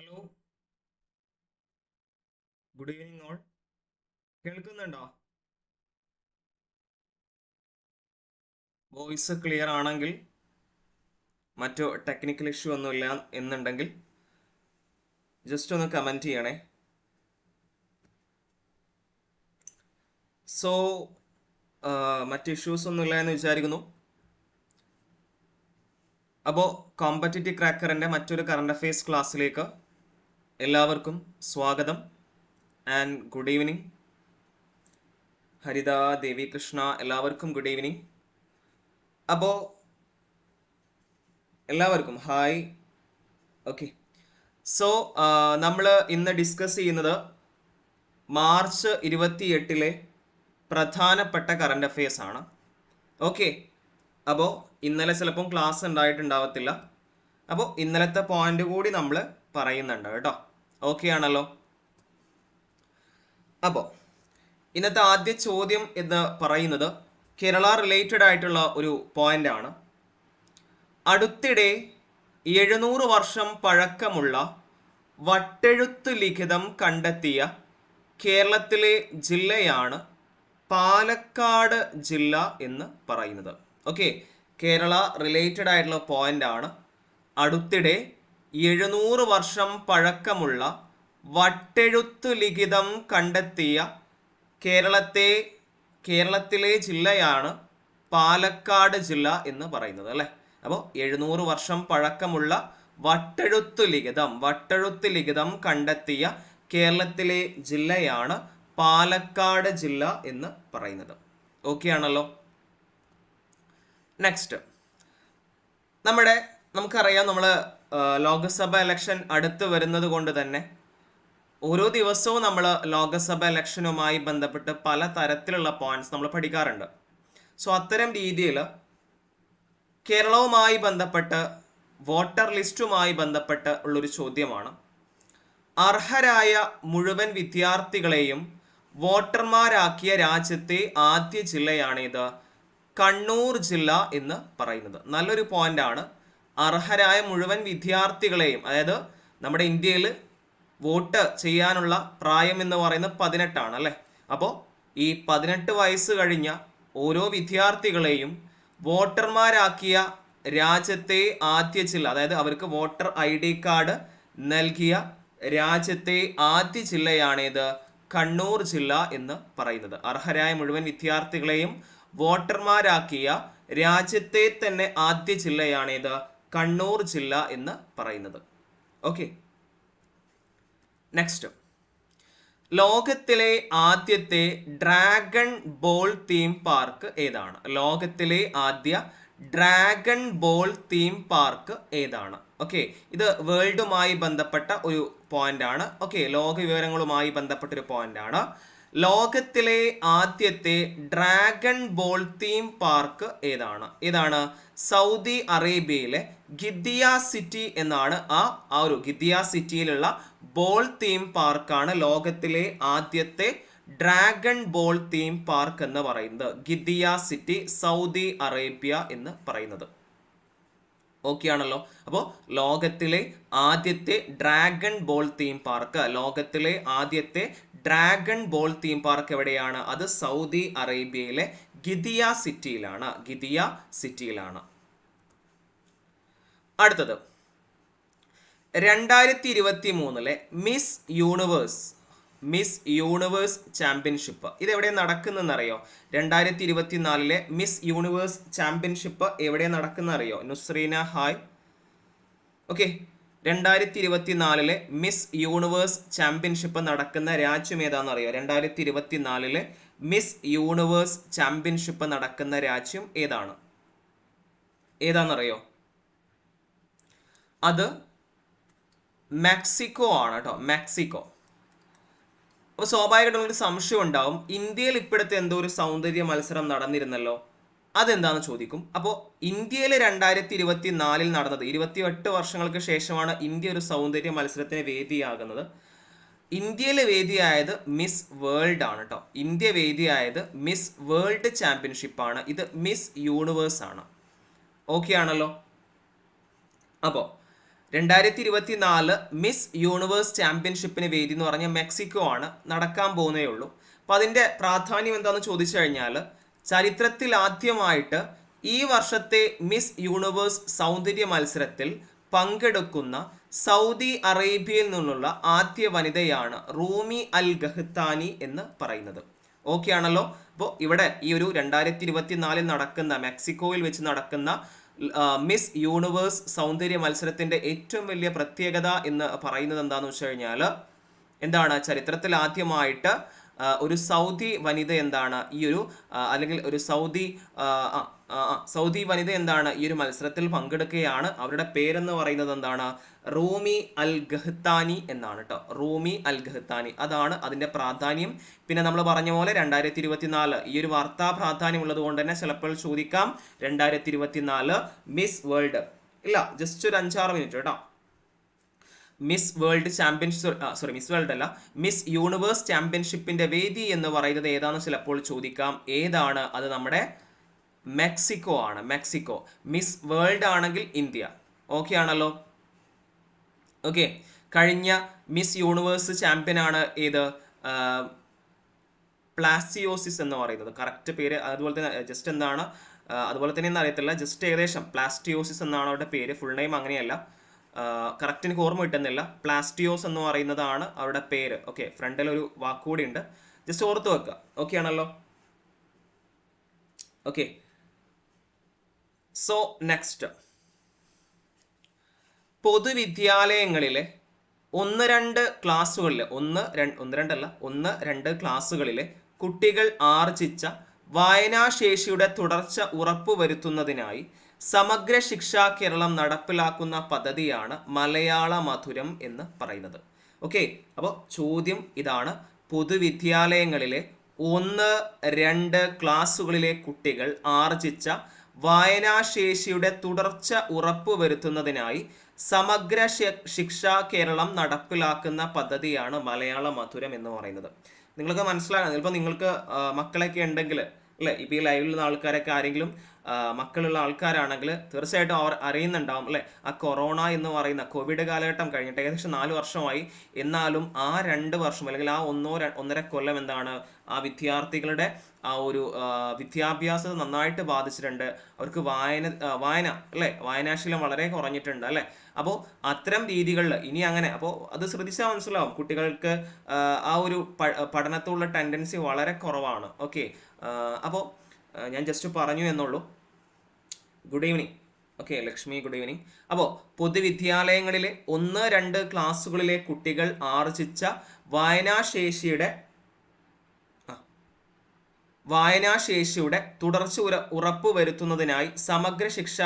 Hello good evening all കേൾക്കുന്നുണ്ടോ? Voice clear ആണെങ്കിൽ മറ്റോ ടെക്നിക്കൽ ഇഷ്യൂ ഒന്നുമില്ല എന്നുണ്ടെങ്കിൽ ജസ്റ്റ് ഒന്ന് കമന്റ് ചെയ്യണേ. സോ മറ്റ് ഇഷ്യൂസ് ഒന്നുമില്ല എന്ന് വിചാരിക്കുന്നു. അപ്പോൾ കോമ്പറ്റിറ്റീവ് ക്രാക്കറിന്റെ മറ്റൊരു കറണ്ട് അഫയേഴ്സ് ക്ലാസ്സിലേക്ക് എല്ലാവർക്കും സ്വാഗതം. And good evening Haritha Devi Krishna എല്ലാവർക്കും ഗുഡ് ഈവനിങ് അപ്പോൾ എല്ലാവർക്കും ഹായ് ഓക്കെ സോ നമ്മൾ ഇന്ന് ഡിസ്കസ് ചെയ്യുന്നത് മാർച്ച് ഇരുപത്തി എട്ടിലെ പ്രധാനപ്പെട്ട കറണ്ട് അഫയേഴ്സ് ആണ്. ഓക്കെ അപ്പോൾ ഇന്നലെ ചിലപ്പം ക്ലാസ് ഉണ്ടായിട്ടുണ്ടാവത്തില്ല. അപ്പോൾ ഇന്നലത്തെ പോയിന്റ് കൂടി നമ്മൾ പറയുന്നുണ്ട് കേട്ടോ. ഓക്കെ ആണല്ലോ. അപ്പോൾ ഇന്നത്തെ ആദ്യ ചോദ്യം എന്ന് പറയുന്നത് കേരള റിലേറ്റഡ് ആയിട്ടുള്ള ഒരു പോയിന്റ് ആണ്. അടുത്തിടെ എഴുന്നൂറ് വർഷം പഴക്കമുള്ള വട്ടെഴുത്ത് ലിഖിതം കണ്ടെത്തിയ കേരളത്തിലെ ജില്ലയാണ് പാലക്കാട് ജില്ല എന്ന് പറയുന്നത്. ഓക്കെ കേരള റിലേറ്റഡ് ആയിട്ടുള്ള പോയിന്റ് ആണ്. അടുത്തിടെ എഴുന്നൂറ് വർഷം പഴക്കമുള്ള വട്ടെഴുത്ത് ലിഖിതം കണ്ടെത്തിയ കേരളത്തെ കേരളത്തിലെ ജില്ലയാണ് പാലക്കാട് ജില്ല എന്ന് പറയുന്നത് അല്ലേ? അപ്പോൾ എഴുന്നൂറ് വർഷം പഴക്കമുള്ള വട്ടെഴുത്ത് ലിഖിതം വട്ടെഴുത്ത് ലിഖിതം കണ്ടെത്തിയ കേരളത്തിലെ ജില്ലയാണ് പാലക്കാട് ജില്ല എന്ന് പറയുന്നത്. ഓക്കെ ആണല്ലോ? നെക്സ്റ്റ് നമ്മുടെ നമുക്കറിയാം നമ്മൾ ലോകസഭ ഇലക്ഷൻ അടുത്ത് വരുന്നത് കൊണ്ട് തന്നെ ഓരോ ദിവസവും നമ്മൾ ലോകസഭ ഇലക്ഷനുമായി ബന്ധപ്പെട്ട് പല തരത്തിലുള്ള പോയിന്റ്സ് നമ്മൾ പഠിക്കാറുണ്ട്. സോ അത്തരം രീതിയിൽ കേരളവുമായി ബന്ധപ്പെട്ട് വോട്ടർ ലിസ്റ്റുമായി ബന്ധപ്പെട്ട് ഉള്ളൊരു ചോദ്യമാണ്. അർഹരായ മുഴുവൻ വിദ്യാർത്ഥികളെയും വോട്ടർമാരാക്കിയ രാജ്യത്തെ ആദ്യ ജില്ലയാണിത് കണ്ണൂർ ജില്ല എന്ന് പറയുന്നത്. നല്ലൊരു പോയിന്റ് ആണ്. അർഹരായ മുഴുവൻ വിദ്യാർത്ഥികളെയും അതായത് നമ്മുടെ ഇന്ത്യയിൽ വോട്ട് ചെയ്യാനുള്ള പ്രായം എന്ന് പറയുന്നത് പതിനെട്ടാണ് അല്ലേ? അപ്പോൾ ഈ പതിനെട്ട് വയസ്സ് കഴിഞ്ഞ ഓരോ വിദ്യാർത്ഥികളെയും വോട്ടർമാരാക്കിയ രാജ്യത്തെ ആദ്യ ജില്ല അതായത് അവർക്ക് വോട്ടർ ഐ ഡി കാർഡ് നൽകിയ രാജ്യത്തെ ആദ്യ ജില്ലയാണേത് കണ്ണൂർ ജില്ല എന്ന് പറയുന്നത്. അർഹരായ മുഴുവൻ വിദ്യാർത്ഥികളെയും വോട്ടർമാരാക്കിയ രാജ്യത്തെ തന്നെ ആദ്യ ജില്ലയാണേത് കണ്ണൂർ ജില്ല എന്ന് പറയുന്നത്. ഓക്കെ നെക്സ്റ്റ് ലോകത്തിലെ ആദ്യത്തെ ഡ്രാഗൺ ബോൾ തീം പാർക്ക് ഏതാണ്? ലോകത്തിലെ ആദ്യ ഡ്രാഗൺ ബോൾ തീം പാർക്ക് ഏതാണ്? ഓക്കെ ഇത് വേൾഡുമായി ബന്ധപ്പെട്ട ഒരു പോയിന്റ് ആണ്. ഓക്കെ ലോക വിവരങ്ങളുമായി ബന്ധപ്പെട്ട ഒരു പോയിന്റ് ആണ്. ലോകത്തിലെ ആദ്യത്തെ ഡ്രാഗൺ ബോൾ തീം പാർക്ക് ഏതാണ്? ഏതാണ്? സൗദി അറേബ്യയിലെ ഗിദിയ സിറ്റി എന്നാണ് ആ ആ ഒരു ഗിദിയ സിറ്റിയിലുള്ള ബോൾ തീം പാർക്കാണ് ലോകത്തിലെ ആദ്യത്തെ ഡ്രാഗൺ ബോൾ തീം പാർക്ക് എന്ന് പറയുന്നത്. ഗിദിയ സിറ്റി സൗദി അറേബ്യ എന്ന് പറയുന്നത്. ഓക്കെ ആണല്ലോ അപ്പോൾ ലോകത്തിലെ ആദ്യത്തെ ഡ്രാഗൺ ബോൾ തീം പാർക്ക് ലോകത്തിലെ ആദ്യത്തെ ഡ്രാഗൺ ബോൾ തീം പാർക്ക് എവിടെയാണ്? അത് സൗദി അറേബ്യയിലെ ഗിദിയ സിറ്റിയിലാണ്. ഗിദിയ സിറ്റിയിലാണ്. അടുത്തത്. രണ്ടായിരത്തി ഇരുപത്തി മൂന്നിലെ Miss Universe Miss Universe championship. ഇത് എവിടെ നടക്കുന്നറിയോ രണ്ടായിരത്തി ഇരുപത്തി നാലിലെ മിസ് യൂണിവേഴ്സ് ചാമ്പ്യൻഷിപ്പ് എവിടെ നടക്കുന്നറിയോ നുസ്രീന ഹായ്. ഓക്കെ. രണ്ടായിരത്തി ഇരുപത്തി നാലിലെ മിസ് യൂണിവേഴ്സ് ചാമ്പ്യൻഷിപ്പ് നടക്കുന്ന രാജ്യം ഏതാണെന്നറിയോ? രണ്ടായിരത്തി ഇരുപത്തി നാലിലെ മിസ് യൂണിവേഴ്സ് ചാമ്പ്യൻഷിപ്പ് നടക്കുന്ന രാജ്യം ഏതാണ്? ഏതാണെന്നറിയോ? അത് മെക്സിക്കോ ആണ് കേട്ടോ. മെക്സിക്കോ. അപ്പോൾ സ്വാഭാവികമായിട്ടും ഒരു സംശയം ഉണ്ടാവും. ഇന്ത്യയിൽ ഇപ്പോഴത്തെ എന്തോ ഒരു സൗന്ദര്യ മത്സരം നടന്നിരുന്നല്ലോ. അതെന്താണെന്ന് ചോദിക്കും. അപ്പോൾ ഇന്ത്യയിൽ രണ്ടായിരത്തി ഇരുപത്തി നാലിൽ നടന്നത് ഇരുപത്തിയെട്ട് വർഷങ്ങൾക്ക് ശേഷമാണ് ഇന്ത്യ ഒരു സൗന്ദര്യ മത്സരത്തിന് വേദിയാകുന്നത്. ഇന്ത്യയിലെ വേദിയായത് മിസ് വേൾഡ് ആണ് കേട്ടോ ഇന്ത്യ വേദിയായത് മിസ് വേൾഡ് ചാമ്പ്യൻഷിപ്പ് ആണ്. ഇത് മിസ് യൂണിവേഴ്സ് ആണ്. ഓക്കെ ആണല്ലോ? അപ്പോൾ രണ്ടായിരത്തി ഇരുപത്തി നാല് മിസ് യൂണിവേഴ്സ് ചാമ്പ്യൻഷിപ്പിന് വേദി എന്ന് പറഞ്ഞ മെക്സിക്കോ ആണ് നടക്കാൻ പോകുന്നേ ഉള്ളൂ. അപ്പൊ അതിന്റെ പ്രാധാന്യം എന്താണെന്ന് ചോദിച്ചു കഴിഞ്ഞാൽ ചരിത്രത്തിൽ ആദ്യമായിട്ട് ഈ വർഷത്തെ മിസ് യൂണിവേഴ്സ് സൗന്ദര്യ മത്സരത്തിൽ പങ്കെടുക്കുന്ന സൗദി അറേബ്യയിൽ നിന്നുള്ള ആദ്യ വനിതയാണ് റൂമി അൽ ഗഹ്താനി എന്ന് പറയുന്നത്. ഓക്കെ ആണല്ലോ? അപ്പോൾ ഇവിടെ ഈ ഒരു രണ്ടായിരത്തി ഇരുപത്തിനാലിൽ നടക്കുന്ന മെക്സിക്കോയിൽ വെച്ച് നടക്കുന്ന മിസ് യൂണിവേഴ്സ് സൗന്ദര്യ മത്സരത്തിന്റെ ഏറ്റവും വലിയ പ്രത്യേകത എന്ന് പറയുന്നത് എന്താണെന്ന് വെച്ച് കഴിഞ്ഞാൽ എന്താണ്? ചരിത്രത്തിൽ ആദ്യമായിട്ട് ഒരു സൗദി വനിത എന്താണ്? ഈ ഒരു അല്ലെങ്കിൽ ഒരു സൗദി സൗദി വനിത എന്താണ് ഈ ഒരു മത്സരത്തിൽ പങ്കെടുക്കുകയാണ്. അവരുടെ പേരെന്ന് പറയുന്നത് എന്താണ്? റൂമി അൽ ഗഹ്താനി എന്നാണ് കേട്ടോ റൂമി അൽ ഗഹ്താനി അതാണ് അതിന്റെ പ്രാധാന്യം. പിന്നെ നമ്മൾ പറഞ്ഞ പോലെ രണ്ടായിരത്തി ഇരുപത്തിനാല് ഈ ഒരു വാർത്താ പ്രാധാന്യം ഉള്ളത് കൊണ്ട് തന്നെ ചിലപ്പോൾ ചോദിക്കാം. രണ്ടായിരത്തി ഇരുപത്തിനാല് മിസ് വേൾഡ്. ഇല്ല ജസ്റ്റ് ഒരു അഞ്ചാറ് മിനിറ്റ് കേട്ടോ Miss World championship sorry Miss World അല്ല. മിസ് യൂണിവേഴ്സ് ചാമ്പ്യൻഷിപ്പിന്റെ വേദി എന്ന് പറയുന്നത് ഏതാണെന്ന് ചിലപ്പോൾ ചോദിക്കാം. ഏതാണ്? അത് നമ്മുടെ മെക്സിക്കോ ആണ് മെക്സിക്കോ മിസ് വേൾഡ് ആണെങ്കിൽ ഇന്ത്യ. ഓക്കെ ആണല്ലോ? ഓക്കെ കഴിഞ്ഞ മിസ് യൂണിവേഴ്സ് ചാമ്പ്യൻ ആണ് ഏത്? പ്ലാസ്റ്റിയോസിസ് എന്ന് പറയുന്നത്. കറക്റ്റ് പേര് അതുപോലെ തന്നെ ജസ്റ്റ് എന്താണ്? അതുപോലെ തന്നെ അറിയത്തില്ല. ജസ്റ്റ് ഏകദേശം. പ്ലാസ്റ്റിയോസിസ് എന്നാണ് അവരുടെ പേര്. ഫുൾ നെയിം അങ്ങനെയല്ല. കറക്റ്റ് എനിക്ക് ഓർമ്മ കിട്ടുന്നില്ല. പ്ലാസ്റ്റിയോസ് എന്ന് പറയുന്നതാണ് അവരുടെ പേര്. ഓക്കെ ഫ്രണ്ടിൽ ഒരു വാക്കുകൂടി ഉണ്ട്. ജസ്റ്റ് ഓർത്ത് വെക്കുക ഓക്കെ ആണല്ലോ? ഓക്കെ സോ നെക്സ്റ്റ് പൊതുവിദ്യാലയങ്ങളിലെ ഒന്ന് രണ്ട് ക്ലാസ്സുകളിലെ ഒന്ന് രണ്ട് ഒന്ന് രണ്ടല്ല ഒന്ന് രണ്ട് ക്ലാസ്സുകളിലെ കുട്ടികൾ ആർജിച്ച വായനാശേഷിയുടെ തുടർച്ച ഉറപ്പുവരുത്തുന്നതിനായി സമഗ്ര ശിക്ഷാ കേരളം നടപ്പിലാക്കുന്ന പദ്ധതിയാണ് മലയാള മധുരം എന്ന് പറയുന്നത്. ഓക്കെ അപ്പോൾ ചോദ്യം ഇതാണ്. പൊതുവിദ്യാലയങ്ങളിലെ ഒന്ന് രണ്ട് ക്ലാസ്സുകളിലെ കുട്ടികൾ ആർജിച്ച വായനാശേഷിയുടെ തുടർച്ച ഉറപ്പുവരുത്തുന്നതിനായി സമഗ്ര ശിക്ഷാ കേരളം നടപ്പിലാക്കുന്ന പദ്ധതിയാണ് മലയാള മധുരം എന്ന് പറയുന്നത്. നിങ്ങൾക്ക് മനസ്സിലാകുന്നത് ഇപ്പൊ നിങ്ങൾക്ക് മക്കളൊക്കെ ഉണ്ടെങ്കിൽ അല്ലെ? ഇപ്പൊ ഈ ലൈവിലുള്ള ആൾക്കാരൊക്കെ ആരെങ്കിലും മക്കളുള്ള ആൾക്കാരാണെങ്കിൽ തീർച്ചയായിട്ടും അവർ അറിയുന്നുണ്ടാവും അല്ലെ? ആ കൊറോണ എന്ന് പറയുന്ന കോവിഡ് കാലഘട്ടം കഴിഞ്ഞിട്ട് ഏകദേശം നാല് വർഷമായി. എന്നാലും ആ രണ്ട് വർഷം അല്ലെങ്കിൽ ആ ഒന്നോ ഒന്നര കൊല്ലം എന്താണ് ആ വിദ്യാർത്ഥികളുടെ ആ ഒരു വിദ്യാഭ്യാസത്തെ നന്നായിട്ട് ബാധിച്ചിട്ടുണ്ട്. അവർക്ക് വായന വായന അല്ലേ? വായനാശീലം വളരെ കുറഞ്ഞിട്ടുണ്ട് അല്ലേ? അപ്പോൾ അത്തരം രീതികളിൽ ഇനി അങ്ങനെ അപ്പോൾ അത് ശ്രദ്ധിച്ചാൽ മനസ്സിലാവും. കുട്ടികൾക്ക് ആ, ഒരു പഠനത്തോടുള്ള ടെൻഡൻസി വളരെ കുറവാണ്. ഓക്കെ അപ്പോൾ ഞാൻ ജസ്റ്റ് പറഞ്ഞു എന്നുള്ളൂ good evening okay Lakshmi good evening അപ്പോൾ പൊതുവിദ്യാലയങ്ങളിലെ ഒന്ന് രണ്ട് ക്ലാസ്സുകളിലെ കുട്ടികൾ ആർജിച്ച വായനാശേഷിയുടെ വായനാശേഷിയുടെ തുടർച്ച ഉര ഉറപ്പുവരുത്തുന്നതിനായി സമഗ്ര ശിക്ഷ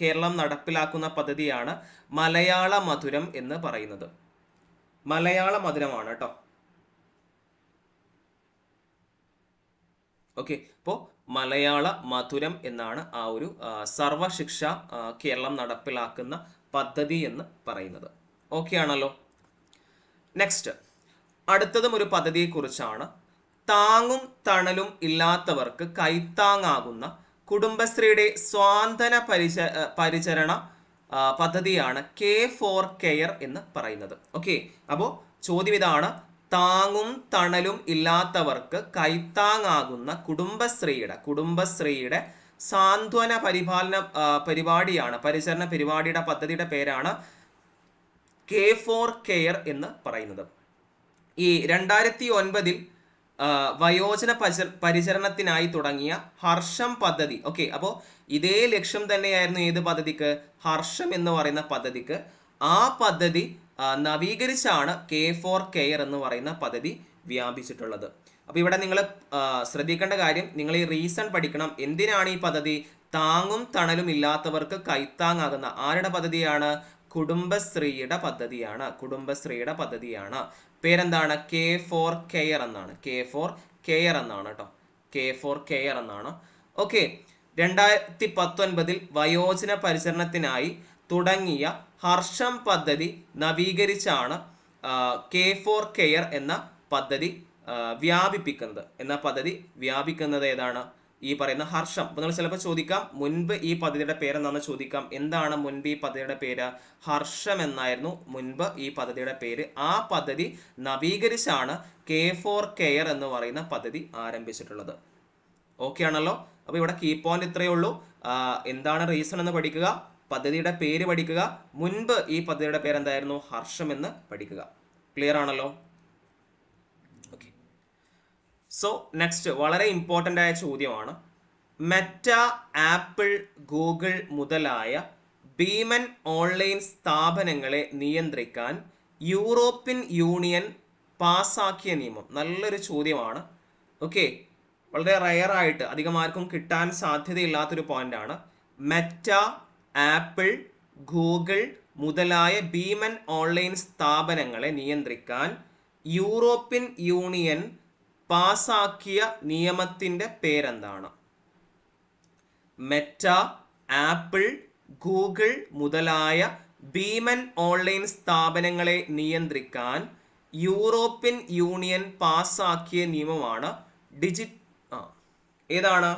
കേരളം നടപ്പിലാക്കുന്ന പദ്ധതിയാണ് മലയാള മധുരം എന്ന് പറയുന്നത്. മലയാള മധുരമാണ് കേട്ടോ. ഓക്കെ അപ്പോൾ മലയാള മധുരം എന്നാണ് ആ ഒരു സർവശിക്ഷ കേരളം നടപ്പിലാക്കുന്ന പദ്ധതി എന്ന് പറയുന്നത്. ഓക്കെ ആണല്ലോ? നെക്സ്റ്റ് അടുത്തതും ഒരു പദ്ധതിയെക്കുറിച്ചാണ്. താങ്ങും തണലും ഇല്ലാത്തവർക്ക് കൈത്താങ്ങാകുന്ന കുടുംബശ്രീയുടെ സ്വാന്തന പരിച പരിചരണ പദ്ധതിയാണ് കെ ഫോർ കെയർ എന്ന് പറയുന്നത്. ഓക്കെ അപ്പോൾ ചോദ്യം ഇതാണ് താങ്ങും തണലും ഇല്ലാത്തവർക്ക് കൈത്താങ്ങാകുന്ന കുടുംബശ്രീയുടെ കുടുംബശ്രീയുടെ സാന്ത്വന പരിപാലന പരിപാടിയാണ് പരിചരണ പരിപാടിയുടെ പദ്ധതിയുടെ പേരാണ് കെ ഫോർ കെയർ എന്ന് പറയുന്നത്. ഈ രണ്ടായിരത്തി ഒൻപതിൽ വയോജന പരിച- പരിചരണത്തിനായി തുടങ്ങിയ ഹർഷം പദ്ധതി. ഓക്കെ അപ്പോൾ ഇതേ ലക്ഷ്യം തന്നെയായിരുന്നു ഏത് പദ്ധതിക്ക്? ഹർഷം എന്ന് പറയുന്ന പദ്ധതിക്ക്. ആ പദ്ധതി നവീകരിച്ചാണ് കെ ഫോർ കെയർ എന്ന് പറയുന്ന പദ്ധതി വ്യാപിച്ചിട്ടുള്ളത്. അപ്പൊ ഇവിടെ നിങ്ങൾ ശ്രദ്ധിക്കേണ്ട കാര്യം നിങ്ങൾ ഈ റീസൺ പഠിക്കണം. എന്തിനാണ് ഈ പദ്ധതി? താങ്ങും തണലും ഇല്ലാത്തവർക്ക് കൈത്താങ്ങാകുന്ന ആരുടെ പദ്ധതിയാണ്? കുടുംബശ്രീയുടെ പദ്ധതിയാണ്. കുടുംബശ്രീയുടെ പദ്ധതിയാണ്. പേരെന്താണ്? കെ ഫോർ കെയർ എന്നാണ്. കെ ഫോർ കെയർ എന്നാണ് കേട്ടോ. കെ ഫോർ കെയർ എന്നാണ്. ഓക്കെ രണ്ടായിരത്തി പത്തൊൻപതിൽ വയോജന പരിചരണത്തിനായി തുടങ്ങിയ ഹർഷം പദ്ധതി നവീകരിച്ചാണ് കെ ഫോർ കെയർ എന്ന പദ്ധതി വ്യാപിപ്പിക്കുന്നത്. എന്ന പദ്ധതി വ്യാപിക്കുന്നത് ഏതാണ്? ഈ പറയുന്ന ഹർഷം. അപ്പോൾ നിങ്ങൾ ചിലപ്പോൾ ചോദിക്കാം മുൻപ് ഈ പദ്ധതിയുടെ പേര് എന്താണെന്ന് ചോദിക്കാം. എന്താണ് മുൻപ് ഈ പദ്ധതിയുടെ പേര്? ഹർഷം എന്നായിരുന്നു മുൻപ് ഈ പദ്ധതിയുടെ പേര്. ആ പദ്ധതി നവീകരിച്ചാണ് കെ ഫോർ കെയർ എന്ന് പറയുന്ന പദ്ധതി ആരംഭിച്ചിട്ടുള്ളത്. ഓക്കെ ആണല്ലോ? അപ്പോൾ ഇവിടെ കീ പോയിന്റ് ഇത്രയേ ഉള്ളൂ. എന്താണ് റീസൺ എന്ന് പഠിക്കുക? പദ്ധതിയുടെ പേര് പഠിക്കുക. മുൻപ് ഈ പദ്ധതിയുടെ പേരെന്തായിരുന്നു? ഹർഷം എന്ന് പഠിക്കുക. ക്ലിയർ ആണല്ലോ? ഓക്കെ സോ നെക്സ്റ്റ് വളരെ ഇമ്പോർട്ടന്റ് ആയ ചോദ്യമാണ്. മെറ്റ ആപ്പിൾ ഗൂഗിൾ മുതലായ ഭീമൻ ഓൺലൈൻ സ്ഥാപനങ്ങളെ നിയന്ത്രിക്കാൻ യൂറോപ്യൻ യൂണിയൻ പാസാക്കിയ നിയമം. നല്ലൊരു ചോദ്യമാണ്. ഓക്കെ വളരെ റയറായിട്ട് അധികം ആർക്കും കിട്ടാൻ സാധ്യതയില്ലാത്തൊരു പോയിന്റാണ് മെറ്റ ആപ്പിൾ ഗൂഗിൾ മുതലായ ഭീമൻ ഓൺലൈൻ സ്ഥാപനങ്ങളെ നിയന്ത്രിക്കാൻ യൂറോപ്യൻ യൂണിയൻ പാസാക്കിയ നിയമത്തിന്റെ പേരെന്താണ്? മെറ്റ ആപ്പിൾ ഗൂഗിൾ മുതലായ ഭീമൻ ഓൺലൈൻ സ്ഥാപനങ്ങളെ നിയന്ത്രിക്കാൻ യൂറോപ്യൻ യൂണിയൻ പാസാക്കിയ നിയമമാണ് ഡിജി ഏതാണ്?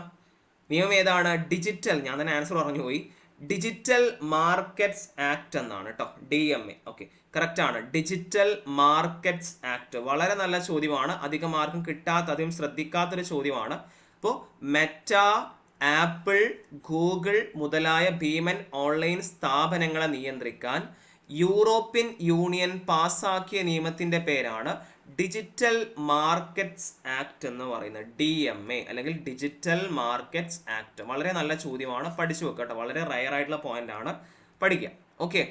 നിയമം ഏതാണ്? ഡിജിറ്റൽ. ഞാൻ തന്നെ ആൻസർ പറഞ്ഞു പോയി ഡിജിറ്റൽ മാർക്കറ്റ്സ് ആക്ട് എന്നാണ് കേട്ടോ D M A okay correct ആണ്. ഡിജിറ്റൽ മാർക്കറ്റ്സ് ആക്ട് വളരെ നല്ല ചോദ്യമാണ്. അധികം ആർക്കും കിട്ടാത്ത അധികം ശ്രദ്ധിക്കാത്തൊരു ചോദ്യമാണ്. അപ്പോൾ മെറ്റ ആപ്പിൾ ഗൂഗിൾ മുതലായ ഭീമൻ ഓൺലൈൻ സ്ഥാപനങ്ങളെ നിയന്ത്രിക്കാൻ യൂറോപ്യൻ യൂണിയൻ പാസാക്കിയ നിയമത്തിന്റെ പേരാണ് ഡിജിറ്റൽ മാർക്കറ്റ്സ് ആക്ട് എന്ന് പറയുന്നത് ഡി എം എ അല്ലെങ്കിൽ ഡിജിറ്റൽ മാർക്കറ്റ്സ് ആക്ട് വളരെ നല്ല ചോദ്യമാണ്. പഠിച്ചു വെക്കട്ടെ വളരെ റയർ ആയിട്ടുള്ള പോയിന്റ് ആണ്. പഠിക്കുക ഓക്കെ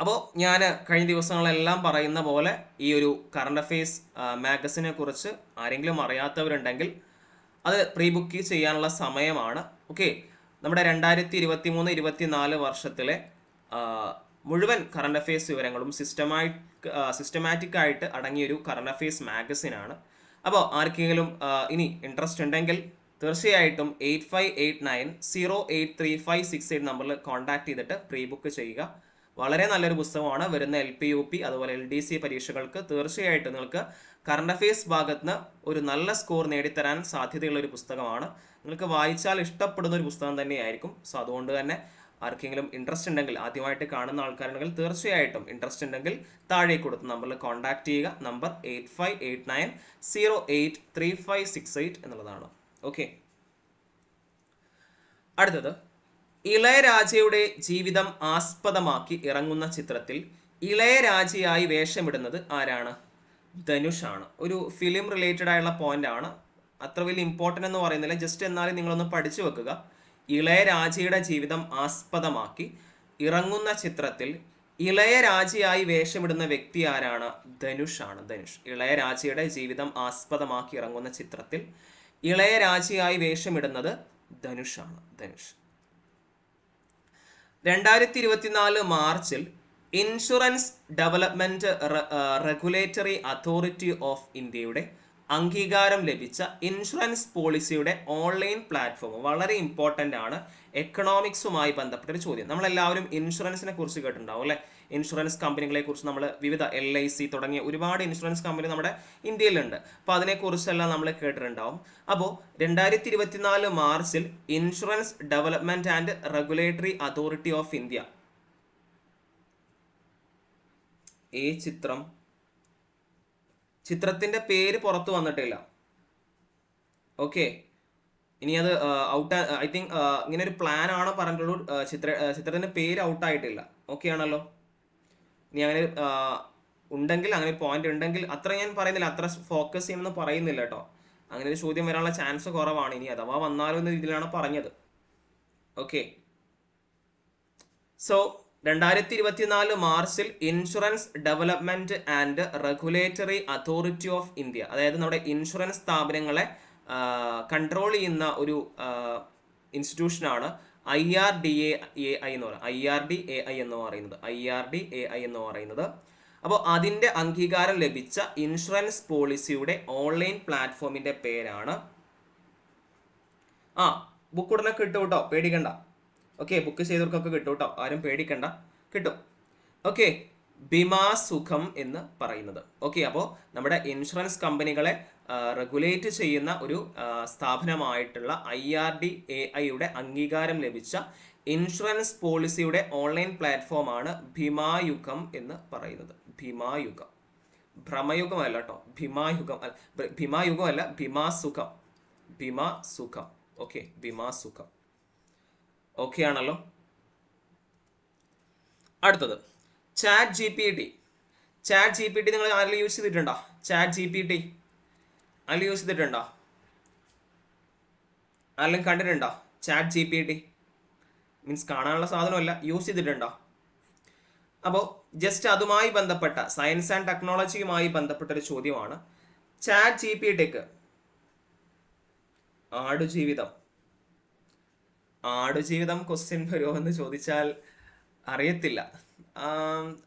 അപ്പോൾ ഞാൻ കഴിഞ്ഞ ദിവസങ്ങളെല്ലാം പറയുന്ന പോലെ ഈ ഒരു കറണ്ട് അഫെയർസ് മാഗസിനെ കുറിച്ച് ആരെങ്കിലും അറിയാത്തവരുണ്ടെങ്കിൽ അത് പ്രീ ബുക്ക് ചെയ്യാനുള്ള സമയമാണ്. ഓക്കെ നമ്മുടെ രണ്ടായിരത്തി ഇരുപത്തി മൂന്ന് ഇരുപത്തി നാല് വർഷത്തിലെ മുഴുവൻ കറണ്ട് അഫെയർസ് വിവരങ്ങളും സിസ്റ്റമായി സിസ്റ്റമാറ്റിക് ആയിട്ട് അടങ്ങിയൊരു കറണ്ട് അഫെയർസ് മാഗസിനാണ് അപ്പോൾ ആർക്കെങ്കിലും ഇനി ഇൻട്രസ്റ്റ് ഉണ്ടെങ്കിൽ തീർച്ചയായിട്ടും eight five eight nine zero eight three five six eight നമ്പറിൽ കോൺടാക്ട് ചെയ്തിട്ട് പ്രീ ബുക്ക് ചെയ്യുക. വളരെ നല്ലൊരു പുസ്തകമാണ്. വരുന്ന എൽ പി യു പി അതുപോലെ എൽ ഡി സി പരീക്ഷകൾക്ക് തീർച്ചയായിട്ടും നിങ്ങൾക്ക് കറണ്ട് അഫെയർസ് ഭാഗത്ത് ഒരു നല്ല സ്കോർ നേടിത്തരാൻ സാധ്യതയുള്ള ഒരു പുസ്തകമാണ്. നിങ്ങൾക്ക് വായിച്ചാൽ ഇഷ്ടപ്പെടുന്ന ഒരു പുസ്തകം തന്നെയായിരിക്കും. സോ അതുകൊണ്ട് തന്നെ ആർക്കെങ്കിലും ഇൻട്രസ്റ്റ് ഉണ്ടെങ്കിൽ ആദ്യമായിട്ട് കാണുന്ന ആൾക്കാരുണ്ടെങ്കിൽ തീർച്ചയായിട്ടും ഇൻട്രസ്റ്റ് ഉണ്ടെങ്കിൽ താഴെ കൊടുത്ത നമ്പറിൽ കോൺടാക്ട് ചെയ്യുക. നമ്പർ എയ്റ്റ് എന്നുള്ളതാണ്. ഓക്കെ അടുത്തത്. ഇളയരാജയുടെ ജീവിതം ആസ്പദമാക്കി ഇറങ്ങുന്ന ചിത്രത്തിൽ ഇളയരാജയായി വേഷമിടുന്നത് ആരാണ്? ധനുഷ് ആണ്. ഒരു ഫിലിം റിലേറ്റഡ് ആയുള്ള പോയിന്റ് ആണ്. അത്ര വലിയ ഇമ്പോർട്ടന്റ് എന്ന് പറയുന്നില്ല. ജസ്റ്റ് എന്നാലും നിങ്ങളൊന്ന് പഠിച്ചു വെക്കുക. ഇളയരാജയുടെ ജീവിതം ആസ്പദമാക്കി ഇറങ്ങുന്ന ചിത്രത്തിൽ ഇളയരാജയായി വേഷമിടുന്ന വ്യക്തി ആരാണ്? ധനുഷാണ് ധനുഷ്. ഇളയരാജയുടെ ജീവിതം ആസ്പദമാക്കി ഇറങ്ങുന്ന ചിത്രത്തിൽ ഇളയരാജയായി വേഷമിടുന്നത് ധനുഷാണ് ധനുഷ്. രണ്ടായിരത്തി ഇരുപത്തിനാല് മാർച്ചിൽ insurance development regulatory authority of ഇന്ത്യയുടെ അംഗീകാരം ലഭിച്ച ഇൻഷുറൻസ് പോളിസിയുടെ ഓൺലൈൻ പ്ലാറ്റ്ഫോം. വളരെ ഇമ്പോർട്ടന്റ് ആണ്. എക്കണോമിക്സുമായി ബന്ധപ്പെട്ട ഒരു ചോദ്യം. നമ്മളെല്ലാവരും ഇൻഷുറൻസിനെ കുറിച്ച് കേട്ടിട്ടുണ്ടാവും അല്ലേ? ഇൻഷുറൻസ് കമ്പനികളെ കുറിച്ച് നമ്മൾ വിവിധ എൽ ഐ സി തുടങ്ങിയ ഒരുപാട് ഇൻഷുറൻസ് കമ്പനി നമ്മുടെ ഇന്ത്യയിലുണ്ട്. അപ്പോൾ അതിനെക്കുറിച്ചെല്ലാം നമ്മൾ കേട്ടിട്ടുണ്ടാവും. അപ്പോൾ രണ്ടായിരത്തി ഇരുപത്തിനാല് മാർച്ചിൽ insurance development and regulatory authority of India. ഈ ചിത്രം ചിത്രത്തിന്റെ പേര് പുറത്തു വന്നിട്ടില്ല. ഓക്കെ ഇനി അത് ഔട്ട് ഐ തിങ്ക് ഇങ്ങനെ ഒരു പ്ലാൻ ആണ് പറഞ്ഞിട്ടുള്ളൂ ചിത്ര ചിത്രത്തിന്റെ പേര് ഔട്ട് ആയിട്ടില്ല. ഓക്കെ ആണല്ലോ? ഇനി അങ്ങനെ ഉണ്ടെങ്കിൽ അങ്ങനെ ഒരു പോയിന്റ് ഉണ്ടെങ്കിൽ അത്ര ഞാൻ പറയുന്നില്ല അത്ര ഫോക്കസ് ചെയ്യണമെന്ന് പറയുന്നില്ല കേട്ടോ. അങ്ങനെ ഒരു ചോദ്യം വരാനുള്ള ചാൻസ് കുറവാണ് ഇനി അഥവാ വന്നാലോ എന്ന രീതിയിലാണ് പറഞ്ഞത്. ഓക്കെ സോ രണ്ടായിരത്തി ഇരുപത്തിനാല് മാർച്ചിൽ insurance development and regulatory authority of India അതായത് നമ്മുടെ ഇൻഷുറൻസ് സ്ഥാപനങ്ങളെ കൺട്രോൾ ചെയ്യുന്ന ഒരു ഇൻസ്റ്റിറ്റ്യൂഷനാണ് I R D A A I എന്ന് പറയുന്നത്. I R D A I എന്ന് പറയുന്നത്. I R D A I എന്ന് പറയുന്നത്. അപ്പോൾ അതിന്റെ അംഗീകാരം ലഭിച്ച ഇൻഷുറൻസ് പോളിസിയുടെ ഓൺലൈൻ പ്ലാറ്റ്ഫോമിന്റെ പേരാണ് ആ ബുക്ക് ഉടനെ കിട്ടും കേട്ടോ പേടിക്കണ്ട. ഓക്കെ ബുക്ക് ചെയ്തവർക്കൊക്കെ കിട്ടും കേട്ടോ ആരും പേടിക്കണ്ട. കിട്ടും. ഓക്കെ ബിമാ സുഖം എന്ന് പറയുന്നത്. ഓക്കെ അപ്പോൾ നമ്മുടെ ഇൻഷുറൻസ് കമ്പനികളെ റെഗുലേറ്റ് ചെയ്യുന്ന ഒരു സ്ഥാപനമായിട്ടുള്ള ഐ ആർ ഡി എ ഐയുടെ അംഗീകാരം ലഭിച്ച ഇൻഷുറൻസ് പോളിസിയുടെ ഓൺലൈൻ പ്ലാറ്റ്ഫോമാണ് ഭീമായുഗം എന്ന് പറയുന്നത്. ഭീമായുഗം. ഭ്രമയുഗമല്ല കേട്ടോ ഭീമായുഗം അല്ല. ഭ- ഭീമായുഗം അല്ല ഭീമാസുഖം. ഭീമാസുഖം. ഓക്കെ ഭീമാസുഖം. ഓക്കെ ആണല്ലോ അടുത്തത്. Chat G P T chat G P T നിങ്ങൾ ആരെങ്കിലും യൂസ് ചെയ്തിട്ടുണ്ടോ? ചാറ്റ് ജി പി ടി ആരെങ്കിലും യൂസ് ചെയ്തിട്ടുണ്ടോ? ആരെങ്കിലും കണ്ടിട്ടുണ്ടോ? Chat G P T means കാണാനുള്ള സാധനമല്ല യൂസ് ചെയ്തിട്ടുണ്ടോ? അപ്പോൾ ജസ്റ്റ് അതുമായി ബന്ധപ്പെട്ട സയൻസ് ആൻഡ് ടെക്നോളജിയുമായി ബന്ധപ്പെട്ട ഒരു ചോദ്യമാണ്. ചാറ്റ് ജി പി ടിക്ക് ആടുജീവിതം ആടുജീവിതം ക്വസ്റ്റ്യൻ വരുമോ എന്ന് ചോദിച്ചാൽ അറിയത്തില്ല.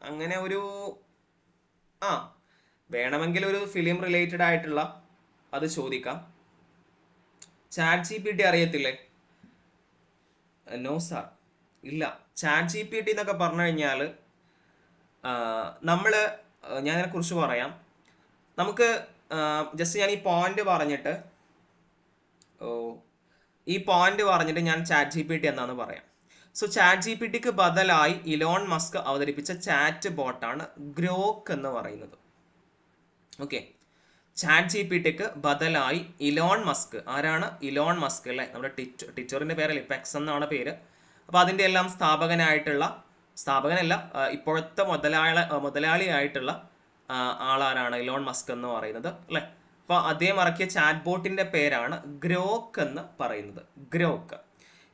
അങ്ങനെ ഒരു ആ വേണമെങ്കിൽ ഒരു ഫിലിം റിലേറ്റഡ് ആയിട്ടുള്ള അത് ചോദിക്കാം. ചാറ്റ് ജി പി ടി അറിയത്തില്ലേ? നോ സാർ ഇല്ല. ചാറ്റ് ജി പി ടി എന്നൊക്കെ പറഞ്ഞു കഴിഞ്ഞാൽ നമ്മൾ ഞാൻ അതിനെക്കുറിച്ച് പറയാം. നമുക്ക് ജസ്റ്റ് ഞാൻ ഈ പോയിന്റ് പറഞ്ഞിട്ട് ഓ ഈ പോയിന്റ് പറഞ്ഞിട്ട് ഞാൻ ചാറ്റ് ജി പി ടി എന്നാന്ന് പറയാം. സോ ചാറ്റ് ജി പി ടിക്ക് ബദലായി ഇലോൺ മസ്ക് അവതരിപ്പിച്ച ചാറ്റ് ബോട്ടാണ് ഗ്രോക്ക് എന്ന് പറയുന്നത്. ഓക്കെ ചാറ്റ് ജി പി ടിക്ക് ബദലായി ഇലോൺ മസ്ക് ആരാണ്? ഇലോൺ മസ്ക് അല്ലേ? നമ്മുടെ ട്വിറ്റർ ട്വിറ്ററിന്റെ പേരല്ലേ? ഇപ്പം എക്സ് എന്നാണ് പേര്. അപ്പോൾ അതിന്റെ എല്ലാം സ്ഥാപകനായിട്ടുള്ള സ്ഥാപകനല്ല ഇപ്പോഴത്തെ മുതലാളി മുതലാളിയായിട്ടുള്ള ആളാരാണ് ഇലോൺ മസ്ക് എന്ന് പറയുന്നത് അല്ലേ? അപ്പോൾ അദ്ദേഹം ഇറക്കിയ ചാറ്റ് ബോട്ടിന്റെ പേരാണ് ഗ്രോക്ക് എന്ന് പറയുന്നത്. ഗ്രോക്ക്.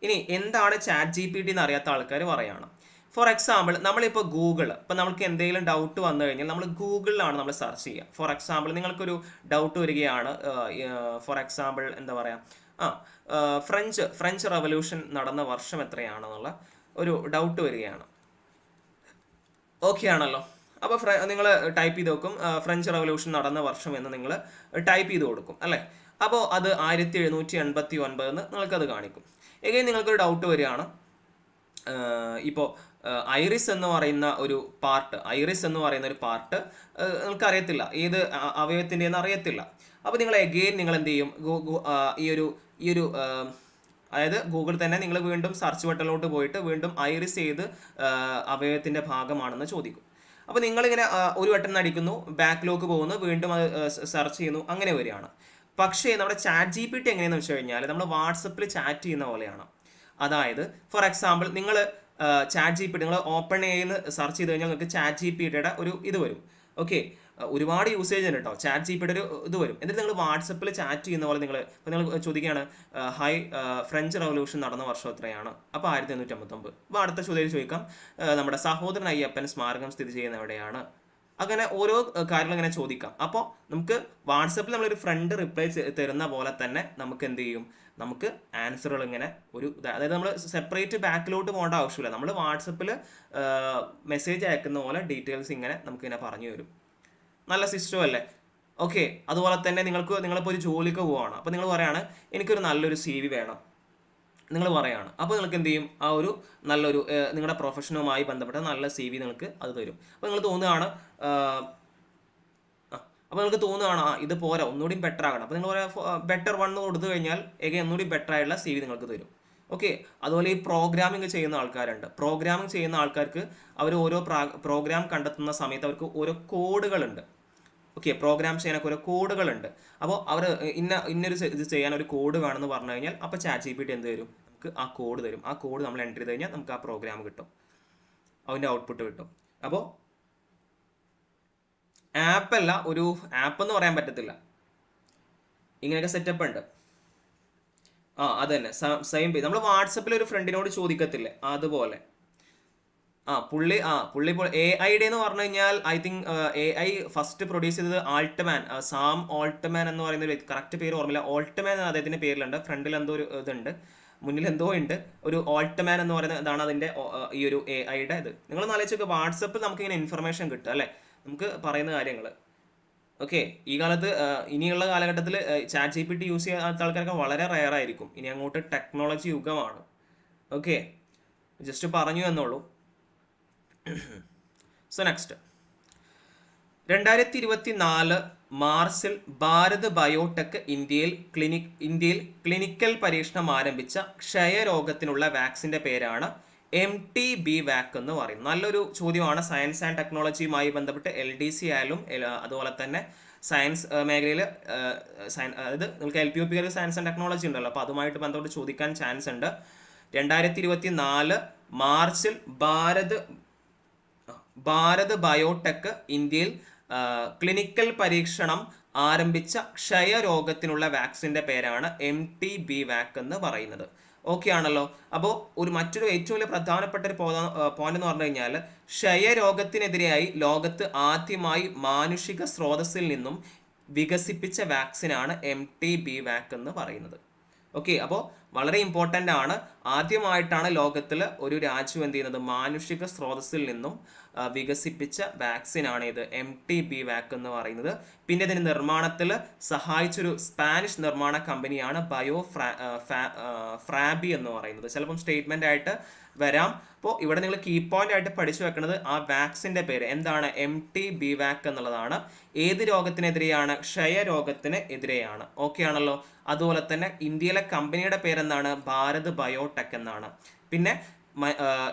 ഇനി എന്താണ് ചാറ്റ് ജി പി ടി എന്ന് അറിയാത്ത ആൾക്കാർ പറയാണ്. ഫോർ എക്സാമ്പിൾ നമ്മളിപ്പോൾ ഗൂഗിൾ ഇപ്പോൾ നമുക്ക് എന്തെങ്കിലും ഡൗട്ട് വന്നു കഴിഞ്ഞാൽ നമ്മൾ ഗൂഗിളിലാണ് നമ്മൾ സെർച്ച് ചെയ്യുക. ഫോർ എക്സാമ്പിൾ നിങ്ങൾക്കൊരു ഡൗട്ട് വരികയാണ് ഫോർ എക്സാമ്പിൾ എന്താ പറയുക ആ, ഫ്രഞ്ച് ഫ്രഞ്ച് റെവല്യൂഷൻ നടന്ന വർഷം എത്രയാണെന്നുള്ള ഒരു ഡൗട്ട് വരികയാണ്. ഓക്കെ ആണല്ലോ. അപ്പോൾ നിങ്ങൾ ടൈപ്പ് ചെയ്ത് നോക്കും ഫ്രഞ്ച് റവല്യൂഷൻ നടന്ന വർഷം എന്ന് നിങ്ങൾ ടൈപ്പ് ചെയ്ത് കൊടുക്കും അല്ലേ? അപ്പോൾ അത് ആയിരത്തി എഴുന്നൂറ്റി എൺപത്തി ഒൻപത് എന്ന് നിങ്ങൾക്കത് കാണിക്കും. എഗെയിൻ നിങ്ങൾക്കൊരു ഡൗട്ട് വരികയാണ്. ഇപ്പോൾ ഐറിസ് എന്ന് പറയുന്ന ഒരു പാർട്ട് ഐറിസ് എന്ന് പറയുന്ന ഒരു പാർട്ട് നിങ്ങൾക്ക് അറിയത്തില്ല ഏത് അവയവത്തിന്റെ എന്ന് അറിയത്തില്ല. അപ്പോൾ നിങ്ങൾ എഗെയിൻ നിങ്ങൾ എന്ത് ചെയ്യും? ഈ ഒരു ഈ ഒരു അതായത് ഗൂഗിൾ തന്നെ നിങ്ങൾ വീണ്ടും സെർച്ച് ബട്ടണിലോട്ട് പോയിട്ട് വീണ്ടും ഐറിസ് ഏത് അവയവത്തിന്റെ ഭാഗമാണെന്ന് ചോദിക്കും. അപ്പോൾ നിങ്ങളിങ്ങനെ ഒരു വട്ടം അടിക്കുന്നു ബാക്കിലോക്ക് പോകുന്നു വീണ്ടും അത് സെർച്ച് ചെയ്യുന്നു അങ്ങനെ വരികയാണ്. പക്ഷേ നമ്മുടെ ചാറ്റ് ജി പി ടി എങ്ങനെയെന്ന് വെച്ച് കഴിഞ്ഞാൽ നമ്മൾ വാട്സപ്പിൽ ചാറ്റ് ചെയ്യുന്ന പോലെയാണ്. അതായത് ഫോർ എക്സാമ്പിൾ നിങ്ങൾ ചാറ്റ് ജി പി ടി നിങ്ങൾ ഓപ്പൺ ചെയ്യുന്ന സെർച്ച് ചെയ്ത് കഴിഞ്ഞാൽ നിങ്ങൾക്ക് ചാറ്റ് ജി പി ടിയുടെ ഒരു ഇത് വരും. ഓക്കെ ഒരുപാട് യൂസേജ് ഉണ്ട് കേട്ടോ ചാറ്റ് ജി ഒരു ഇത് വരും. എന്നിട്ട് നിങ്ങൾ വാട്സപ്പിൽ ചാറ്റ് ചെയ്യുന്ന പോലെ നിങ്ങൾ ഇപ്പോൾ നിങ്ങൾ ചോദിക്കുകയാണ് ഹൈ ഫ്രഞ്ച് റവല്യൂഷൻ നടന്ന വർഷം എത്രയാണ്? അപ്പോൾ ആയിരത്തി എണ്ണൂറ്റി അമ്പത്തൊമ്പത് അപ്പോൾ അടുത്ത ചോദ്യം ചോദിക്കാം. നമ്മുടെ സഹോദരൻ അയ്യപ്പൻ സ്മാരകം സ്ഥിതി ചെയ്യുന്ന എവിടെയാണ്? അങ്ങനെ ഓരോ കാര്യങ്ങൾ ഇങ്ങനെ ചോദിക്കാം. അപ്പോൾ നമുക്ക് വാട്സപ്പിൽ നമ്മളൊരു ഫ്രണ്ട് റിപ്ലൈ തരുന്ന പോലെ തന്നെ നമുക്ക് എന്ത് ചെയ്യും? നമുക്ക് ആൻസറുകൾ ഇങ്ങനെ ഒരു അതായത് നമ്മൾ സെപ്പറേറ്റ് ബാക്കിലോട്ട് പോകേണ്ട ആവശ്യമില്ല. നമ്മൾ വാട്സപ്പിൽ മെസ്സേജ് അയക്കുന്ന പോലെ ഡീറ്റെയിൽസ് ഇങ്ങനെ നമുക്കിങ്ങനെ പറഞ്ഞു തരും. നല്ല സിസ്റ്റം അല്ലേ? ഓക്കെ അതുപോലെ തന്നെ നിങ്ങൾക്ക് നിങ്ങളിപ്പോൾ ഒരു ജോലിക്ക് പോവാണ്. അപ്പോൾ നിങ്ങൾ പറയാണ് എനിക്കൊരു നല്ലൊരു സി വി വേണം. നിങ്ങൾ പറയാണ്. അപ്പോൾ നിങ്ങൾക്ക് എന്ത് ചെയ്യും? ആ ഒരു നല്ലൊരു നിങ്ങളുടെ പ്രൊഫഷനുമായി ബന്ധപ്പെട്ട നല്ല സി വി നിങ്ങൾക്ക് അത് തരും. അപ്പോൾ നിങ്ങൾ തോന്നുകയാണ് അപ്പോൾ നിങ്ങൾക്ക് തോന്നുകയാണ് ആ ഇത് പോരാ ഒന്നുകൂടി ബെറ്റർ ആകണം. അപ്പോൾ നിങ്ങൾ പറയാം ബെറ്റർ വൺ കൊടുത്തു കഴിഞ്ഞാൽ ഏകെ ഒന്നുകൂടി ബെറ്റർ ആയിട്ടുള്ള സി വി നിങ്ങൾക്ക് തരും. ഓക്കെ അതുപോലെ ഈ പ്രോഗ്രാമിംഗ് ചെയ്യുന്ന ആൾക്കാരുണ്ട്. പ്രോഗ്രാമിംഗ് ചെയ്യുന്ന ആൾക്കാർക്ക് അവർ ഓരോ പ്രോഗ്രാം കണ്ടെത്തുന്ന സമയത്ത് അവർക്ക് ഓരോ കോഡുകളുണ്ട് ഓക്കെ പ്രോഗ്രാംസ് ചെയ്യാനൊക്കെ ഓരോ കോഡുകളുണ്ട്. അപ്പോൾ അവർ ഇന്ന ഇന്നൊരു ഇത് ചെയ്യാൻ ഒരു കോഡ് വേണമെന്ന് പറഞ്ഞു കഴിഞ്ഞാൽ അപ്പോൾ ചാറ്റ് ജി പി ടി എന്ത് തരും? നമുക്ക് ആ കോഡ് തരും. ആ കോഡ് നമ്മൾ എന്റർ ചെയ്ത് കഴിഞ്ഞാൽ നമുക്ക് ആ പ്രോഗ്രാം കിട്ടും. അതിന്റെ ഔട്ട്പുട്ട് കിട്ടും. അപ്പോൾ ആപ്പല്ല ഒരു ആപ്പ് എന്ന് പറയാൻ പറ്റത്തില്ല. ഇങ്ങനെയൊക്കെ സെറ്റപ്പ് ഉണ്ട്. ആ അത് തന്നെ സെയിം നമ്മൾ വാട്സപ്പിൽ ഒരു ഫ്രണ്ടിനോട് ചോദിക്കത്തില്ലേ? അതുപോലെ. ആ പുള്ളി ആ പുള്ളി ഇപ്പോൾ എ ഐയുടെ എന്ന് പറഞ്ഞു കഴിഞ്ഞാൽ I think A I first produce ചെയ്തത് ആൾട്ട്മാൻ സാം ഓൾട്ട്മാൻ എന്ന് പറയുന്ന ഒരു കറക്റ്റ് പേര് ഓർമ്മയില്ല. ഓൾട്ട്മാൻ അദ്ദേഹത്തിന്റെ പേരിലുണ്ട്. ഫ്രണ്ടിൽ എന്തോ ഒരു ഇതുണ്ട്. മുന്നിൽ എന്തോ ഉണ്ട്. ഒരു ഓൾട്ട്മാൻ എന്ന് പറയുന്ന ഇതാണ് അതിന്റെ ഈ ഒരു എ ഐയുടെ ഇത്. നിങ്ങൾ ആലോചിച്ച് വാട്സപ്പിൽ നമുക്ക് ഇങ്ങനെ ഇൻഫർമേഷൻ കിട്ടും അല്ലേ? നമുക്ക് പറയുന്ന കാര്യങ്ങൾ ഓക്കെ ഈ കാലത്ത് ഇനിയുള്ള കാലഘട്ടത്തിൽ chat G P T use ചെയ്യാത്ത ആൾക്കാരൊക്കെ വളരെ റയർ ആയിരിക്കും. ഇനി അങ്ങോട്ട് ടെക്നോളജി യുഗമാണ്. ഓക്കെ ജസ്റ്റ് പറഞ്ഞു എന്നുള്ളൂ സോ നെക്സ്റ്റ് രണ്ടായിരത്തി ഇരുപത്തി നാല് മാർച്ചിൽ ഭാരത് ബയോടെക് ഇന്ത്യയിൽ ക്ലിനിക് ഇന്ത്യയിൽ ക്ലിനിക്കൽ പരീക്ഷണം ആരംഭിച്ച ക്ഷയരോഗത്തിനുള്ള വാക്സിന്റെ പേരാണ് എം ടി ബി വാക്ക് എന്ന് പറയും നല്ലൊരു ചോദ്യമാണ്. സയൻസ് ആൻഡ് ടെക്നോളജിയുമായി ബന്ധപ്പെട്ട് എൽ ഡി സി ആയാലും അതുപോലെ തന്നെ സയൻസ് മേഖലയിൽ അതായത് നിങ്ങൾക്ക് L P O P science and technology ഉണ്ടല്ലോ. അപ്പോൾ അതുമായിട്ട് ബന്ധപ്പെട്ട് ചോദിക്കാൻ ചാൻസ് ഉണ്ട്. രണ്ടായിരത്തി ഇരുപത്തി നാല് മാർച്ചിൽ ഭാരത് ഭാരത് ബയോടെക് ഇന്ത്യയിൽ ക്ലിനിക്കൽ പരീക്ഷണം ആരംഭിച്ച ക്ഷയരോഗത്തിനുള്ള വാക്സിന്റെ പേരാണ് എം ടി ബി വാക്ക് എന്ന് പറയുന്നത്. ഓക്കെ ആണല്ലോ? അപ്പോൾ ഒരു മറ്റൊരു ഏറ്റവും വലിയ പ്രധാനപ്പെട്ട ഒരു പോയിന്റ് എന്ന് പറഞ്ഞു കഴിഞ്ഞാൽ ക്ഷയരോഗത്തിനെതിരെയായി ലോകത്ത് ആദ്യമായി മാനുഷിക സ്രോതസ്സിൽ നിന്നും വികസിപ്പിച്ച വാക്സിനാണ് എം ടി ബി വാക്ക് എന്ന് പറയുന്നത്. ഓക്കെ അപ്പോൾ വളരെ ഇമ്പോർട്ടന്റ് ആണ്. ആദ്യമായിട്ടാണ് ലോകത്തിൽ ഒരു രാജ്യം എന്ത് ചെയ്യുന്നത്? മാനുഷിക സ്രോതസ്സിൽ നിന്നും വികസിപ്പിച്ച വാക്സിനാണ് ഇത്. എം ടി ബി വാക്ക് എന്ന് പറയുന്നത്. പിന്നെ ഇതിന് നിർമ്മാണത്തിൽ സഹായിച്ചൊരു സ്പാനിഷ് നിർമ്മാണ കമ്പനിയാണ് ബയോ ഫ്രാബി എന്ന് പറയുന്നത്. ചിലപ്പം സ്റ്റേറ്റ്മെന്റ് ആയിട്ട് വരാം. അപ്പോൾ ഇവിടെ നിങ്ങൾ കീ പോയിന്റ് ആയിട്ട് പഠിച്ചു വെക്കുന്നത് ആ വാക്സിന്റെ പേര്. എന്താണ്? എം ടി ബി വാക്ക് എന്നുള്ളതാണ്. ഏത് രോഗത്തിനെതിരെയാണ്? ക്ഷയരോഗത്തിന് എതിരെയാണ്. ഓക്കെ ആണല്ലോ? അതുപോലെ തന്നെ ഇന്ത്യയിലെ കമ്പനിയുടെ പേരെന്താണ്? ഭാരത് ബയോടെക് എന്നാണ്. പിന്നെ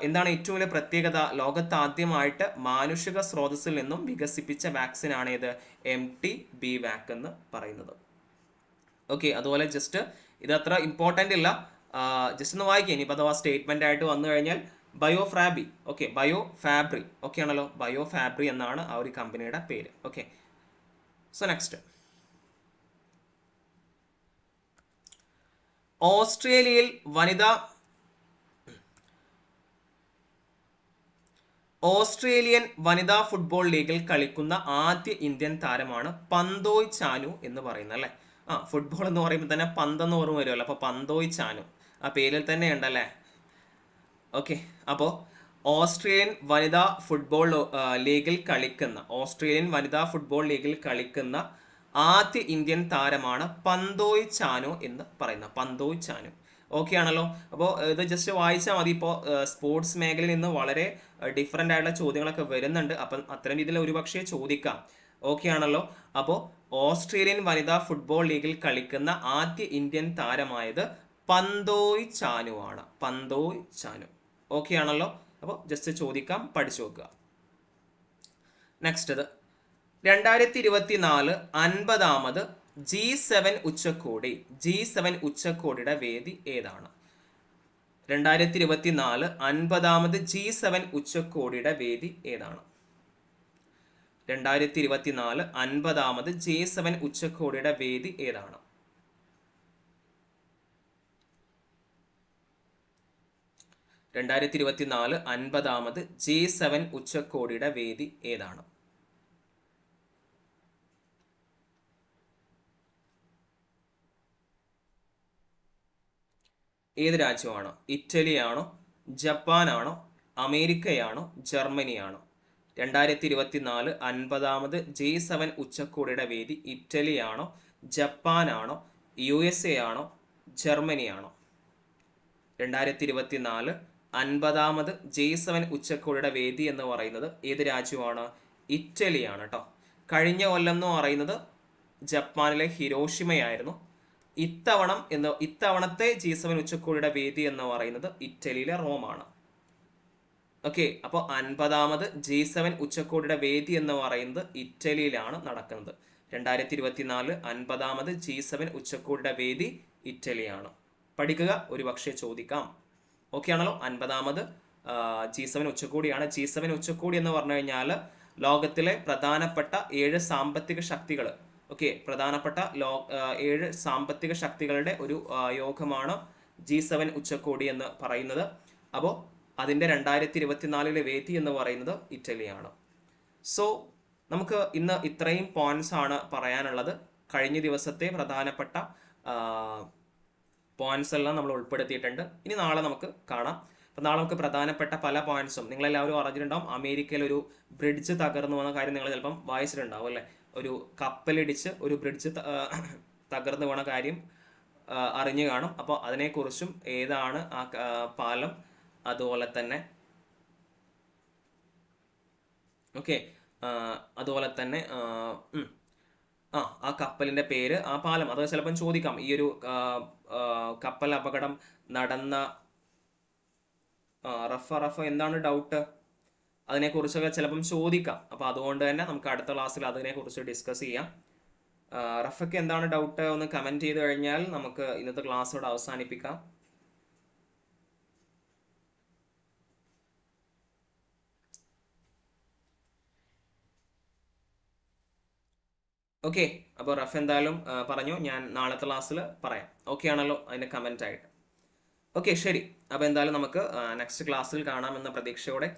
എന്താണ് ഏറ്റവും വലിയ പ്രത്യേകത? ലോകത്ത് ആദ്യമായിട്ട് മാനുഷിക സ്രോതസ്സിൽ നിന്നും വികസിപ്പിച്ച വാക്സിനാണ് ഇത് എം ടി ബി വാക്ക് എന്ന് പറയുന്നത്. ഓക്കെ അതുപോലെ ജസ്റ്റ് ഇത് അത്ര ഇമ്പോർട്ടന്റ് ഇല്ല. ജസ്റ്റ് ഒന്ന് വായിക്കുക ഇനിയിപ്പോൾ അഥവാ സ്റ്റേറ്റ്മെന്റ് ആയിട്ട് വന്നു കഴിഞ്ഞാൽ bio fabri okay bio fabri okay ആണല്ലോ? ബയോ ഫാബ്രി എന്നാണ് ആ ഒരു കമ്പനിയുടെ പേര് ഓക്കെ സോ നെക്സ്റ്റ് ഓസ്ട്രേലിയയിൽ വനിതാ ഓസ്ട്രേലിയൻ വനിതാ ഫുട്ബോൾ ലീഗിൽ കളിക്കുന്ന ആദ്യ ഇന്ത്യൻ താരമാണ് പന്തോയ് ചാനു എന്ന് പറയുന്നത് അല്ലേ? ആ ഫുട്ബോൾ എന്ന് പറയുമ്പോൾ തന്നെ പന്തെന്ന് ഓർമ്മ വരുമല്ലോ. അപ്പോൾ പന്തോയ് ചാനു. ആ പേരിൽ തന്നെ ഉണ്ടല്ലേ? ഓക്കെ അപ്പോൾ ഓസ്ട്രേലിയൻ വനിതാ ഫുട്ബോൾ ലീഗിൽ കളിക്കുന്ന ഓസ്ട്രേലിയൻ വനിതാ ഫുട്ബോൾ ലീഗിൽ കളിക്കുന്ന ആദ്യ ഇന്ത്യൻ താരമാണ് പന്തോയ് ചാനു എന്ന് പറയുന്നത് പന്തോയ് ചാനു. ഓക്കെ ആണല്ലോ? അപ്പോൾ ഇത് ജസ്റ്റ് വായിച്ചാൽ മതി. ഇപ്പോൾ സ്പോർട്സ് മേഖലയിൽ നിന്ന് വളരെ ഡിഫറെന്റ് ആയിട്ടുള്ള ചോദ്യങ്ങളൊക്കെ വരുന്നുണ്ട്. അപ്പം അത്തരം രീതിയിൽ ഒരുപക്ഷെ ചോദിക്കാം. ഓക്കെ ആണല്ലോ? അപ്പോൾ ഓസ്ട്രേലിയൻ വനിതാ ഫുട്ബോൾ ലീഗിൽ കളിക്കുന്ന ആദ്യ ഇന്ത്യൻ താരമായത് പന്തോയ് ചാനു ആണ്. പന്തോയ് ചാനു. ഓക്കെ ആണല്ലോ? അപ്പോൾ ജസ്റ്റ് ചോദിക്കാം പഠിച്ചു നോക്കുക. നെക്സ്റ്റ് രണ്ടായിരത്തി ഇരുപത്തി നാല് അൻപതാമത് ജി സെവൻ ഉച്ചകോടി. ജി സെവൻ ഉച്ചകോടിയുടെ വേദി ഏതാണ്? രണ്ടായിരത്തി ഇരുപത്തി നാല് അൻപതാമത് ജി സെവൻ ഉച്ചകോടിയുടെ വേദി ഏതാണ്? രണ്ടായിരത്തി ഇരുപത്തി നാല് അൻപതാമത് ജി സെവൻ ഉച്ചകോടിയുടെ വേദി ഏതാണ്? രണ്ടായിരത്തി ഇരുപത്തി നാല് അൻപതാമത് ജി സെവൻ ഉച്ചകോടിയുടെ വേദി ഏതാണ്? ഏത് രാജ്യമാണോ? ഇറ്റലിയാണോ ജപ്പാനാണോ അമേരിക്കയാണോ ജർമ്മനിയാണോ? രണ്ടായിരത്തി ഇരുപത്തി നാല് അൻപതാമത് ജി സെവൻ ഉച്ചകോടിയുടെ വേദി ഇറ്റലിയാണോ ജപ്പാനാണോ യു എസ് എ ആണോ ജർമ്മനിയാണോ? രണ്ടായിരത്തി ഇരുപത്തി നാല് അൻപതാമത് ജെ സെവൻ ഉച്ചകോടിയുടെ വേദി എന്ന് പറയുന്നത് ഏത് രാജ്യമാണ്? ഇറ്റലിയാണ് കേട്ടോ കഴിഞ്ഞ കൊല്ലം എന്ന് പറയുന്നത് ജപ്പാനിലെ ഹിരോഷിമയായിരുന്നു. ഇത്തവണ എന്ന് ഇത്തവണത്തെ ജി സെവൻ ഉച്ചകോടിയുടെ വേദി എന്ന് പറയുന്നത് ഇറ്റലിയിലെ റോമാണ്. ഓക്കെ അപ്പോൾ അൻപതാമത് ജി സെവൻ ഉച്ചകോടിയുടെ വേദി എന്ന് പറയുന്നത് ഇറ്റലിയിലാണ് നടക്കുന്നത്. രണ്ടായിരത്തി ഇരുപത്തിനാല് അൻപതാമത് ജി സെവൻ ഉച്ചകോടിയുടെ വേദി ഇറ്റലിയാണ്. പഠിക്കുക ഒരുപക്ഷെ ചോദിക്കാം. ഓക്കെ ആണല്ലോ അൻപതാമത് ജി സെവൻ ഉച്ചകോടിയാണ്. ജി സെവൻ ഉച്ചകോടി എന്ന് പറഞ്ഞു കഴിഞ്ഞാൽ ലോകത്തിലെ പ്രധാനപ്പെട്ട ഏഴ് സാമ്പത്തിക ശക്തികൾ ഓക്കെ പ്രധാനപ്പെട്ട ലോ ഏഴ് സാമ്പത്തിക ശക്തികളുടെ ഒരു യോഗമാണ് ജി സെവൻ ഉച്ചകോടി എന്ന് പറയുന്നത്. അപ്പോൾ അതിന്റെ രണ്ടായിരത്തി ഇരുപത്തിനാലിലെ വേദി എന്ന് പറയുന്നത് ഇറ്റലിയാണ്. സോ നമുക്ക് ഇന്ന് ഇത്രയും പോയിന്റ്സ് ആണ് പറയാനുള്ളത്. കഴിഞ്ഞ ദിവസത്തെ പ്രധാനപ്പെട്ട പോയിന്റ്സ് എല്ലാം നമ്മൾ ഉൾപ്പെടുത്തിയിട്ടുണ്ട്. ഇനി നാളെ നമുക്ക് കാണാം. അപ്പം നാളെ നമുക്ക് പ്രധാനപ്പെട്ട പല പോയിന്റ്സും നിങ്ങളെല്ലാവരും അറിഞ്ഞിട്ടുണ്ടാവും. അമേരിക്കയിൽ ഒരു ബ്രിഡ്ജ് തകർന്നു വന്ന കാര്യം നിങ്ങൾ ചിലപ്പം വായിച്ചിട്ടുണ്ടാവും അല്ലേ? ഒരു കപ്പലിടിച്ച് ഒരു ബ്രിഡ്ജ് തകർന്നു പോണ കാര്യം അറിഞ്ഞു കാണും. അപ്പോൾ അതിനെക്കുറിച്ചും ഏതാണ് ആ, പാലം? അതുപോലെ തന്നെ ഓക്കെ അതുപോലെ തന്നെ ആ, ആ കപ്പലിന്റെ പേര് ആ പാലം. അത് ചിലപ്പം ചോദിക്കാം ഈ ഒരു കപ്പൽ അപകടം നടന്ന റഫ റഫ എന്താണ് ഡൗട്ട് അതിനെക്കുറിച്ചൊക്കെ ചിലപ്പം ചോദിക്കാം. അപ്പോൾ അതുകൊണ്ട് തന്നെ നമുക്ക് അടുത്ത ക്ലാസ്സിൽ അതിനെക്കുറിച്ച് ഡിസ്കസ് ചെയ്യാം. റഫയ്ക്ക് എന്താണ് ഡൗട്ട് ഒന്ന് കമന്റ് ചെയ്ത് കഴിഞ്ഞാൽ നമുക്ക് ഇന്നത്തെ ക്ലാസ്സോട് അവസാനിപ്പിക്കാം. ഓക്കെ അപ്പോൾ റഫ് എന്തായാലും പറഞ്ഞു. ഞാൻ നാളത്തെ ക്ലാസ്സിൽ പറയാം. ഓക്കെ ആണല്ലോ അതിന്റെ കമന്റ് ആയിട്ട്. ഓക്കെ ശരി. അപ്പോൾ എന്തായാലും നമുക്ക് നെക്സ്റ്റ് ക്ലാസ്സിൽ കാണാമെന്ന പ്രതീക്ഷയോടെ